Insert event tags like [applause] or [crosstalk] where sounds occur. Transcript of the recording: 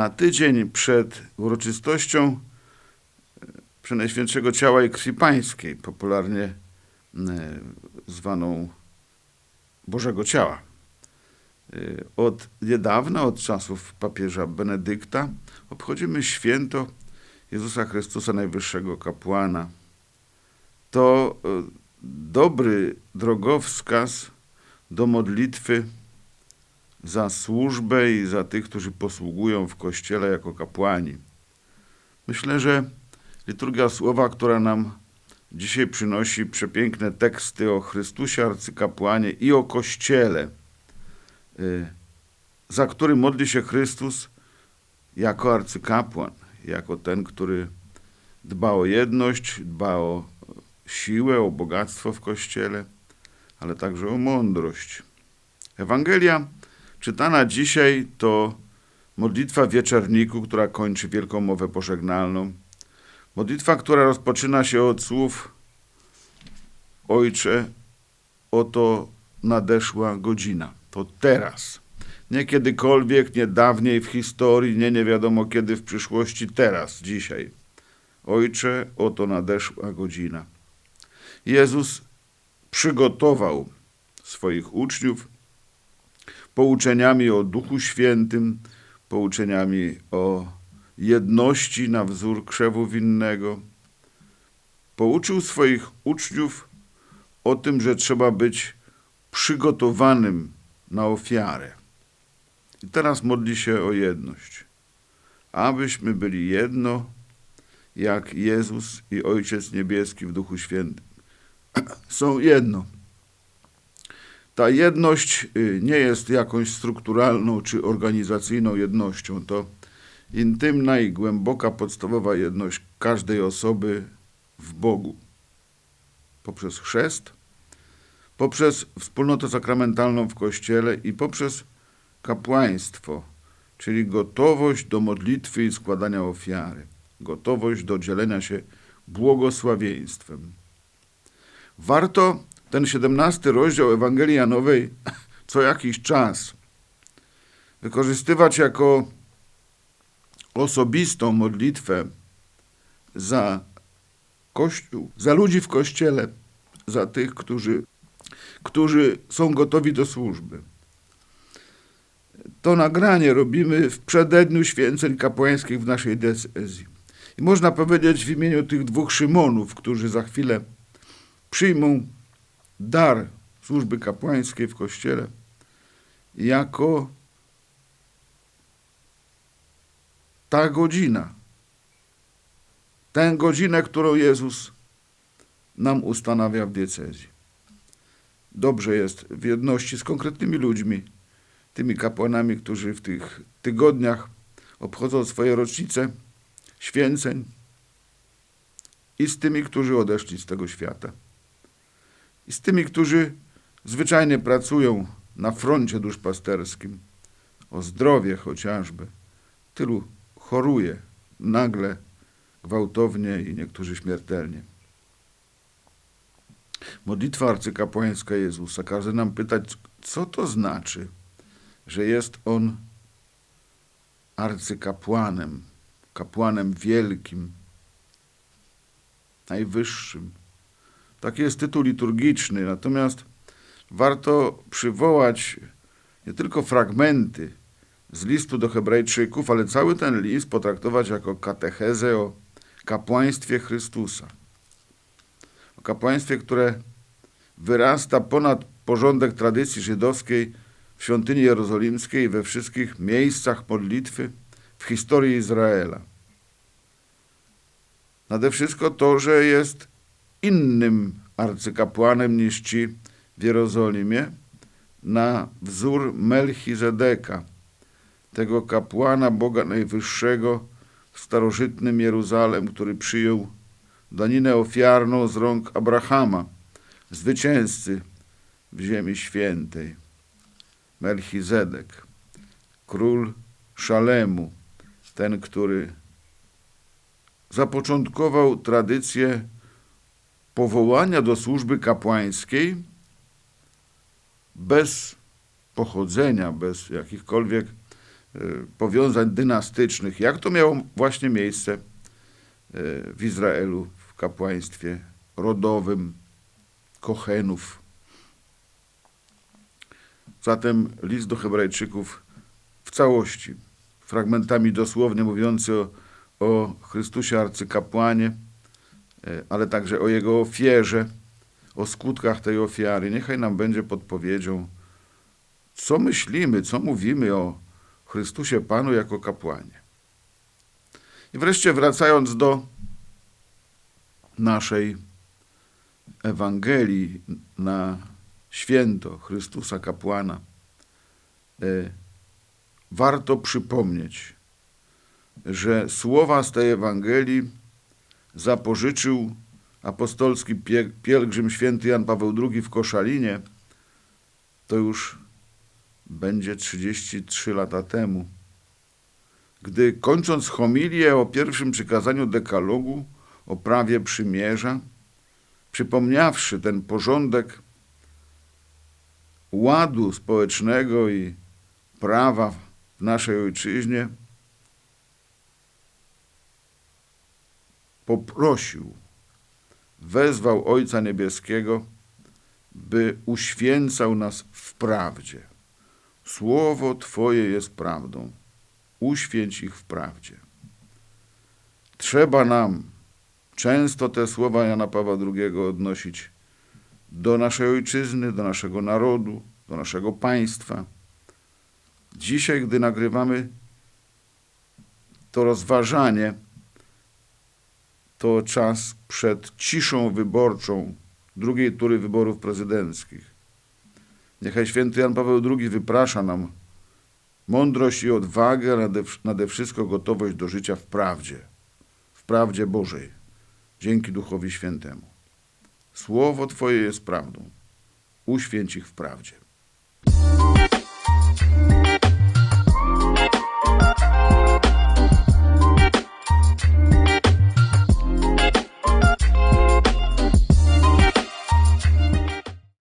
na tydzień przed uroczystością e, Przenajświętszego Ciała i Krwi Pańskiej, popularnie e, zwaną Bożego Ciała. E, Od niedawna, od czasów papieża Benedykta, obchodzimy święto Jezusa Chrystusa, Najwyższego Kapłana. To dobry drogowskaz do modlitwy za służbę i za tych, którzy posługują w Kościele jako kapłani. Myślę, że liturgia słowa, która nam dzisiaj przynosi przepiękne teksty o Chrystusie arcykapłanie i o Kościele, y, za który modli się Chrystus jako arcykapłan, jako ten, który dba o jedność, dba o siłę, o bogactwo w Kościele, ale także o mądrość. Ewangelia czytana dzisiaj to modlitwa wieczerniku, która kończy wielką mowę pożegnalną. Modlitwa, która rozpoczyna się od słów Ojcze, oto nadeszła godzina. To teraz. Nie kiedykolwiek, nie dawniej w historii, nie nie wiadomo kiedy w przyszłości, teraz, dzisiaj. Ojcze, oto nadeszła godzina. Jezus przygotował swoich uczniów pouczeniami o Duchu Świętym, pouczeniami o jedności na wzór krzewu winnego. Pouczył swoich uczniów o tym, że trzeba być przygotowanym na ofiarę. I teraz modli się o jedność. Abyśmy byli jedno, jak Jezus i Ojciec Niebieski w Duchu Świętym. [clears throat] Są jedno. Ta jedność y, nie jest jakąś strukturalną czy organizacyjną jednością. To intymna i głęboka, podstawowa jedność każdej osoby w Bogu. Poprzez chrzest, poprzez wspólnotę sakramentalną w Kościele i poprzez kapłaństwo, czyli gotowość do modlitwy i składania ofiary, gotowość do dzielenia się błogosławieństwem. Warto ten 17 rozdział Ewangelii Janowej co jakiś czas wykorzystywać jako osobistą modlitwę za Kościół, za ludzi w Kościele, za tych, którzy, którzy są gotowi do służby. To nagranie robimy w przededniu święceń kapłańskich w naszej decyzji. I można powiedzieć w imieniu tych dwóch Szymonów, którzy za chwilę przyjmą dar służby kapłańskiej w Kościele jako ta godzina, tę godzinę, którą Jezus nam ustanawia w diecezji. Dobrze jest w jedności z konkretnymi ludźmi, tymi kapłanami, którzy w tych tygodniach obchodzą swoje rocznice święceń i z tymi, którzy odeszli z tego świata. I z tymi, którzy zwyczajnie pracują na froncie duszpasterskim, o zdrowie chociażby. Tylu choruje nagle, gwałtownie i niektórzy śmiertelnie. Modlitwa arcykapłańska Jezusa każe nam pytać, co to znaczy, że jest On arcykapłanem, kapłanem wielkim, najwyższym. Taki jest tytuł liturgiczny, natomiast warto przywołać nie tylko fragmenty z listu do Hebrajczyków, ale cały ten list potraktować jako katechezę o kapłaństwie Chrystusa. O kapłaństwie, które wyrasta ponad porządek tradycji żydowskiej w świątyni jerozolimskiej we wszystkich miejscach modlitwy w historii Izraela. Nade wszystko to, że jest innym arcykapłanem niż ci w Jerozolimie, na wzór Melchizedeka, tego kapłana Boga Najwyższego w starożytnym Jeruzalem, który przyjął daninę ofiarną z rąk Abrahama, zwycięzcy w ziemi świętej. Melchizedek, król Szalemu, ten, który zapoczątkował tradycję powołania do służby kapłańskiej bez pochodzenia, bez jakichkolwiek y, powiązań dynastycznych, jak to miało właśnie miejsce y, w Izraelu, w kapłaństwie rodowym Kochenów. Zatem list do Hebrajczyków w całości, fragmentami dosłownie mówiący o, o Chrystusie arcykapłanie, e, ale także o Jego ofierze, o skutkach tej ofiary. Niechaj nam będzie podpowiedzią, co myślimy, co mówimy o Chrystusie Panu jako kapłanie. I wreszcie wracając do naszej Ewangelii na święto Chrystusa kapłana, e, warto przypomnieć, że słowa z tej Ewangelii zapożyczył apostolski pie- pielgrzym święty Jan Paweł II w Koszalinie, to już będzie 33 lata temu, gdy kończąc homilię o pierwszym przykazaniu dekalogu, o prawie przymierza, przypomniawszy ten porządek ładu społecznego i prawa w naszej ojczyźnie, poprosił, wezwał Ojca Niebieskiego, by uświęcał nas w prawdzie. Słowo Twoje jest prawdą. Uświęć ich w prawdzie. Trzeba nam często te słowa Jana Pawła II odnosić do naszej ojczyzny, do naszego narodu, do naszego państwa. Dzisiaj, gdy nagrywamy to rozważanie, to czas przed ciszą wyborczą drugiej tury wyborów prezydenckich. Niechaj święty Jan Paweł II wyprasza nam mądrość i odwagę, nade, nade wszystko gotowość do życia w prawdzie, w prawdzie Bożej, dzięki Duchowi Świętemu. Słowo Twoje jest prawdą. Uświęć ich w prawdzie.